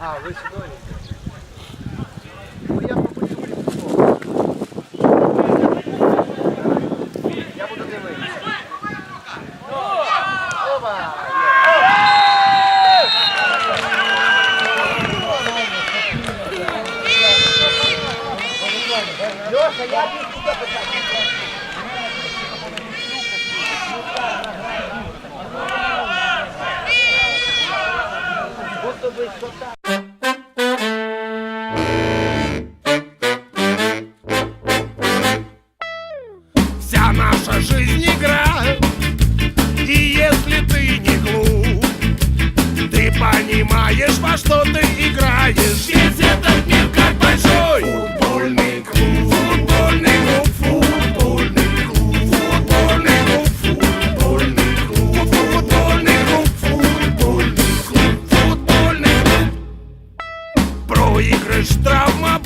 А, ви сюди? Ну я попробую футбол. Я буду дивитися. Опа! Леша, я б тебе питаю. Вся наша жизнь игра И если ты не глуп Ты понимаешь, во что ты играешь. Весь этот мир ігри штраф, мабуть